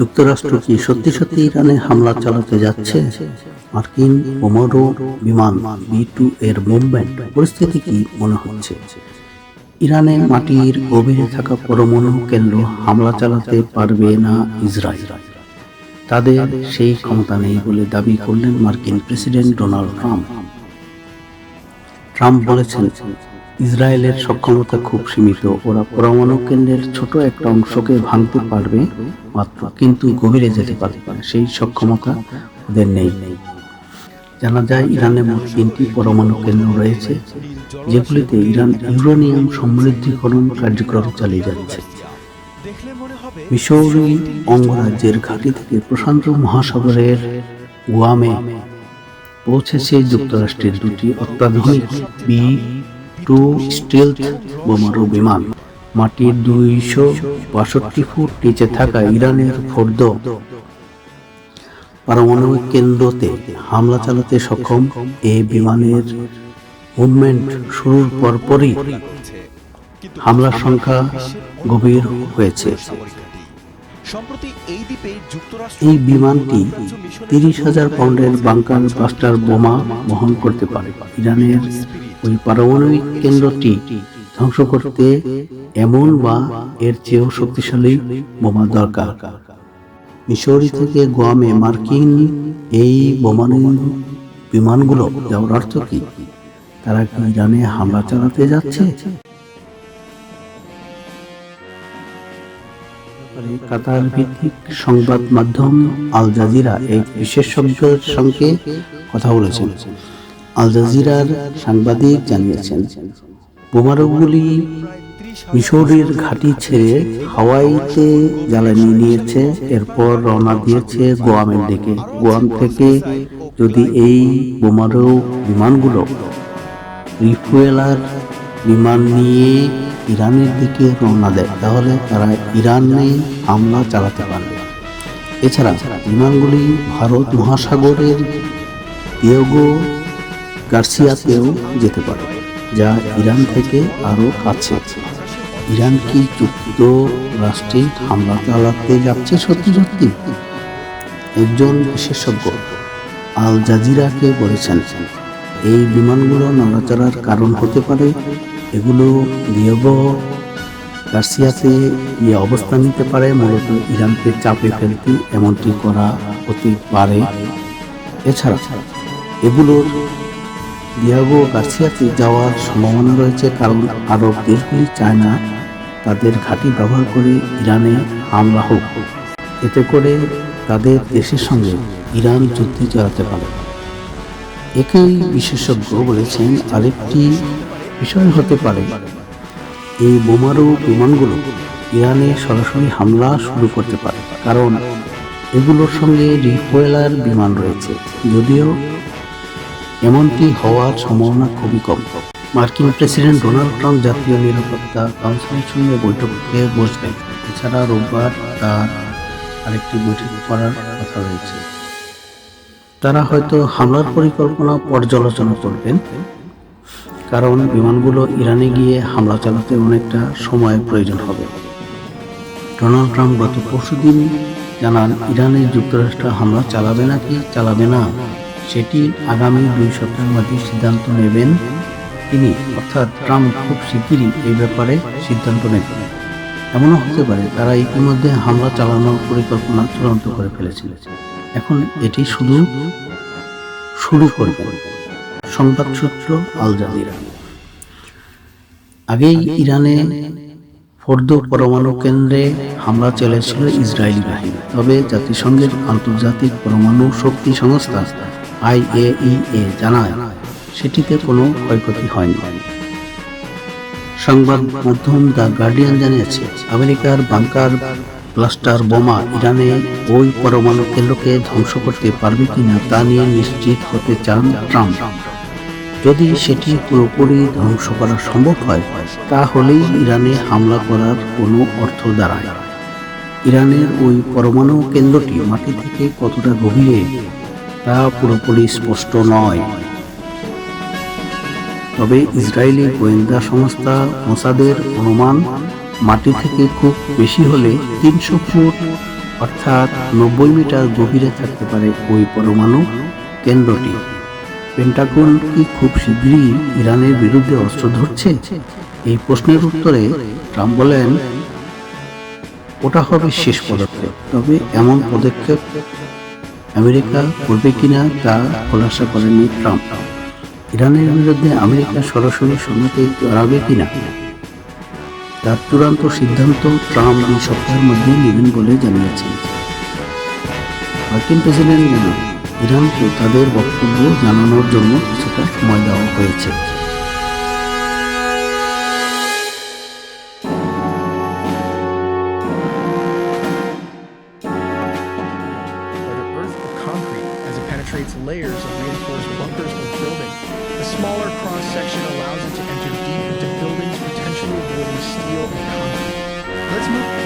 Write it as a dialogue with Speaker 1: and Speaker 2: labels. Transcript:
Speaker 1: যুক্তরাষ্ট্র কি সত্যি সত্যি ইরানে হামলা চালাতে যাচ্ছে? মার্কিন বোমারু বিমান বি টু এর মুভমেন্ট পরিস্থিতি কি মনে হচ্ছে? ইরানে মাটির গভীরে থাকা পরমাণু কেন্দ্র হামলা চালাতে পারবে না ইসরায়েল। তাদের সেই ক্ষমতা নেই বলে দাবি করলেন মার্কিন প্রেসিডেন্ট ডোনাল্ড ট্রাম্প। ট্রাম্প বলেছেন ইসরায়েলের সক্ষমতা খুব সীমিত। ওরা পরমাণু কেন্দ্রের ছোট একটা অংশকে ভাঙতে পারবে মাত্র, কিন্তু গভীরে যেতে পারবে সেই সক্ষমতা ওদের নেই। জানা যায়, ইরানে মোট তিনটি পরমাণু কেন্দ্র রয়েছে, যেগুলিতে ইরান ইউরেনিয়াম সমৃদ্ধিকরণ কার্যক্রম চালিয়ে যাচ্ছে। মিশরি অঙ্গরাজ্যের ঘাঁটি থেকে প্রশান্ত মহাসাগরের গুয়ামে পৌঁছেছে যুক্তরাষ্ট্রের দুটি অত্যাধুনিক বি টু স্টেলথ বোমারু বিমান। মাটির দুইশো বাষট্টি ফুট নিচে থাকা ইরানের ফোর্দ পারমাণবিক কেন্দ্রতে হামলা চালাতে সক্ষম এই বিমানের মুভমেন্ট শুরুর পরপরই হামলার সংখ্যা গভীর হয়েছে।
Speaker 2: এই
Speaker 1: এই বিমানটি তিরিশ হাজার পাউন্ডের বাংকার বাস্টার বোমা বহন করতে পারে। ইরানের ওই পারমাণবিক কেন্দ্রটি ধ্বংস করতে এমন বা এর চেয়েও শক্তিশালী বোমা দরকার। মিশরি থেকে গোয়ামে মার্কিন এই বোমানু বিমানগুলো যাওয়ার অর্থ কি? তারা কি ইরানে হামলা চালাতে যাচ্ছে? কাতার ভিত্তিক সংবাদ মাধ্যম আল জাজিরা এই বিশেষজ্ঞের সঙ্গে কথা বলেছেন। আল জাজিরার সাংবাদিক জানিয়েছেন বোমারুগুলি মিশরের ঘাঁটি ছেড়ে হাওয়াইতে জ্বালানি নিয়েছে, এরপর রওনা দিয়েছে গোয়ামের দিকে। গোয়াম থেকে যদি এই বোমারু বিমানগুলো রিফুয়েলার বিমান নিয়ে ইরানের দিকে রওনা দেয়, তাহলে তারা ইরানে হামলা চালাতে পারবে। এছাড়া বিমানগুলি ভারত মহাসাগরের দিয়েগো গার্সিয়াতেও যেতে পারে, যা ইরান থেকে আরও কাছে। ইরান কি যুক্তরাষ্ট্রে হামলা চালাতে যাচ্ছে সত্যি সত্যি? একজন বিশেষজ্ঞ আল জাজিরাকে বলেছেন, এই বিমানগুলো নড়াচড়ার কারণ হতে পারে। এগুলো দিয়েগো রাশিয়াতে গিয়ে অবস্থান নিতে পারে, মূলত ইরানকে চাপে ফেলতে এমনটি করা হতে পারে। এছাড়া, এগুলোর দিয়াগো গার্সিয়াতে যাওয়ার সম্ভাবনা রয়েছে কারণ আরব দেশগুলি চায় না তাদের ঘাঁটি ব্যবহার করে ইরানে হামলা হোক। এতে করে তাদের দেশের সঙ্গে ইরান যুদ্ধে চালাতে পারে। একই বিশেষজ্ঞ বলেছেন, আরেকটি বিষয় হতে পারে। এই বোমারু বিমানগুলো ইরানে সরাসরি হামলা শুরু করতে পারে, কারণ এগুলোর সঙ্গে রিফোয়েলার বিমান রয়েছে। যদিও এমনটি হওয়ার সম্ভাবনা খুবই কম। মার্কিন প্রেসিডেন্ট ডোনাল্ড ট্রাম্প জাতীয় নিরাপত্তা কাউন্সিলের সঙ্গে বৈঠকে বসবেন। এছাড়া রোববার তার আরেকটি বৈঠক করার কথা রয়েছে। তারা হয়তো হামলার পরিকল্পনা পর্যালোচনা করবেন, কারণ বিমানগুলো ইরানে গিয়ে হামলা চালাতে অনেকটা সময়ের প্রয়োজন হবে। ডোনাল্ড ট্রাম্প গত পরশুদিন জানান, ইরানে যুক্তরাষ্ট্র হামলা চালাবে নাকি চালাবে না? সেটি আগামী দুই সপ্তাহের মধ্যে সিদ্ধান্ত নেবেন তিনি, অর্থাৎ ট্রাম্প খুব শিগগিরই এই ব্যাপারে সিদ্ধান্ত নেবেন। এমনও হতে পারে তারা ইতিমধ্যে হামলা চালানোর পরিকল্পনা চূড়ান্ত করে ফেলেছিল। এখন এটি শুধু শুরু করবে। সংবাদ সূত্র আল জাজিরা। আগেই ইরানে ফোর্দ পরমাণু কেন্দ্রে হামলা চলেছিল ইসরায়েলি বাহিনী। তবে জাতিসংঘের আন্তর্জাতিক পরমাণু শক্তি সংস্থা আইএইএ জানায়, সেটিতে কোনো ক্ষয়ক্ষতি হয়নি। সংবাদ মাধ্যম দ্য গার্ডিয়ান জানিয়েছে, আমেরিকার বাংকার ব্লাস্টার বোমা ইরানে ওই পরমাণু কেন্দ্রকে ধ্বংস করতে পারবে কিনা তা নিয়ে নিশ্চিত হতে চান ট্রাম্প। যদি সেটি পুরোপুরি ধ্বংস করা সম্ভব হয়, তাহলেই ইরানে হামলা করার কোনো অর্থ দাঁড়ায়। ইরানের ওই পরমাণু কেন্দ্রটি মাটি থেকে কতটা গভীরে তা পুরোপুরি স্পষ্ট নয়। তবে ইসরায়েলি গোয়েন্দা সংস্থা মোসাদের অনুমান, মাটি থেকে খুব বেশি হলে তিনশো ফুট, অর্থাৎ নব্বই মিটার গভীরে থাকতে পারে ওই পরমাণু কেন্দ্রটি। পেন্টাগন কি খুব শীঘ্রই ইরানের বিরুদ্ধে অস্ত্র ধরছে? এই প্রশ্নের উত্তরে ট্রাম্প বলেন, ওটা হবে শেষ পদক্ষেপ। তবে এমন পদক্ষেপ আমেরিকা করবে কিনা তা খোলাসা করেনি ট্রাম্প। ইরানের বিরুদ্ধে আমেরিকা সরাসরি সৈন্যকে জড়াবে কিনা? তার চূড়ান্ত সিদ্ধান্ত ট্রাম্প দুই সপ্তাহের মধ্যে নেবেন বলে জানিয়েছেন। মার্কিন প্রেসিডেন্ট জানান, ইরানকে তাদের বক্তব্য জানানোর জন্য কিছুটা সময় দেওয়া হয়েছে।
Speaker 3: penetrates layers of reinforced bunkers or building. The smaller cross-section allows it to enter deep into buildings, potentially avoiding steel and concrete. Let's move...